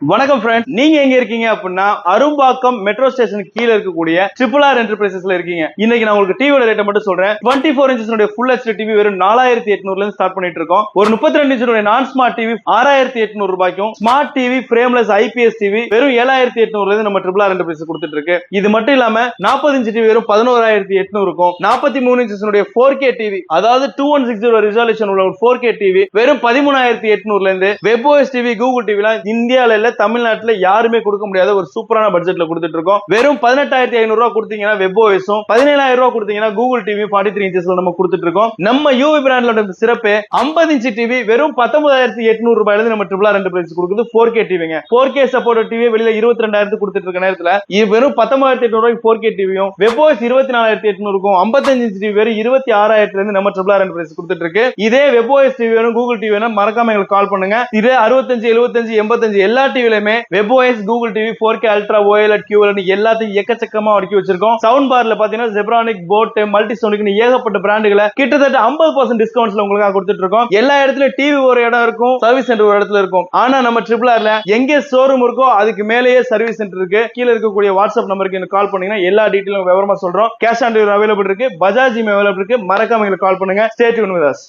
வணக்கம் ஃப்ரெண்ட் நீங்க எங்க இருக்கீங்க அப்படின்னா அரும்பாக்கம் மெட்ரோ ஸ்டேஷன் கீழ இருக்கக்கூடிய ட்ரிபிள் ஆர் என்டர்பிரைசஸ்ல இருக்கீங்க. இன்னைக்கு நான் உங்களுக்கு டிவியோட ரேட்டை மட்டும் சொல்றேன். Twenty four inches full HD TV வெறும் நாலாயிரத்தி எட்நூறுல இருந்து ஸ்டார்ட் பண்ணிட்டு இருக்கோம். ஒரு முப்பத்தி ரெண்டு இன்ச்சுடைய நான் ஸ்மார்ட் டிவி ஆறாயிரத்தி எட்நூறு ரூபாய்க்கும் smart TV frameless IPS TV வெறும் ஏழாயிரத்தி எட்நூறுல இருந்து நம்ம ட்ரிபிள் ஆர் என்டர்பிரைஸ் கொடுத்துட்டு இருக்கு. இது மட்டும் இல்லாம நாற்பது இன்ச்சு டிவி வெறும் பதினோராயிரத்தி எட்நூறுக்கும் நாற்பத்தி மூணு இன்ச்சஸ் ஃபோர் கே டிவி அதாவது two one six zero resolution உள்ள ஒரு ஃபோர் கே டிவி வெறும் பதிமூணாயிரத்தி எட்நூறுல இருந்து வெப்ஓஎஸ் டிவி கூகுள் டிவிலாம் இந்தியாவில இல்ல தமிழ்நாட்டுல யாருமே கொடுக்க முடியாத ஒரு சூப்பரான பட்ஜெட்ல கொடுத்துட்டு இருக்கோம் வெறும் பதினெட்டாயிரத்தி ஐநூறு ரூபாய் கொடுத்தீங்கன்னா வெப் ஓஎஸும் பதினேழாயிரம் ரூபாய் கொடுத்தீங்கன்னா கூகுள் டிவி ஃபார்ட்டி த்ரீ இன்ச்சஸ்ல நம்ம கொடுத்துட்டு இருக்கோம் நம்ம யூவி பிராண்ட்ல சிறப்பு ஐம்பது இன்ச் டிவி வெறும் பத்தொன்பதாயிரத்தி எட்நூறு ரூபாயில இருந்து நம்ம ட்ரிபிளா ரெண்டு பிரைஸ் கொடுக்குது ஃபோர் கே டிவிங்க ஃபோர் கே சப்போர்ட் டிவி வெளியில இருபத்தி ரெண்டாயிரத்து கொடுத்துட்டு இருக்க நேரத்துல வெறும் பத்தொன்பதாயிரத்தி எட்நூறு ரூபாய்க்கு ஃபோர் கே டிவியும் வெப் ஓஎஸ் இருபத்தி நாலாயிரத்தி எட்நூறுக்கும் ஐம்பத்தஞ்சு இன்ச் டிவி வெறும் இருபத்தி ஆறாயிரத்துல இருந்து நம்ம ட்ரிபிளா ரெண்டு பிரைஸ் கொடுத்துட்டு இருக்கு இதே வெப் ஓஎஸ் டிவி வேணும் கூகுள் டிவி வேணும் மறக்காம எங்களுக்கு கால் பண்ணுங்க. இதே அறுபத்தஞ்சு எழுபத்தஞ்சு எண்பத்தஞ்சு எல்லா டிவிலுமே web OS Google TV four K ultra OLED QL எல்லாத்தையும் எக்கச்சக்கமா அடுக்கி வச்சிருக்கோம். சவுண்ட் பார்ல பாத்தீங்கன்னா ஜெப்ரானிக் போட் மல்டிசோனிக் ஏகப்பட்ட பிராண்டுகளை கிட்டத்தட்ட ஐம்பது பர்சன்ட் டிஸ்கவுண்ட்ஸ்ல உங்களுக்கு கொடுத்துட்டு இருக்கோம் எல்லா இடத்துலயும் டிவி ஒரு இடம் இருக்கும் சர்வீஸ் சென்டர் ஒரு இடத்துல இருக்கும். ஆனா நம்ம ட்ரிபிள் ஆர்ல எங்க ஷோரூம் இருக்கோ அதுக்கு மேலேயே சர்வீஸ் சென்டர் இருக்கு. கீழே இருக்கக்கூடிய வாட்ஸ்அப் நம்பருக்கு எனக்கு கால் பண்ணீங்கன்னா எல்லா டீட்டெயிலும் விவரமா சொல்றோம். கேஷ் ஆன் டெலிவரி அவைலபிள் இருக்கு. பஜாஜ் அவைலபிள் இருக்கு. மறக்காம எங்களுக்கு கால் பண்ணுங்க. State with us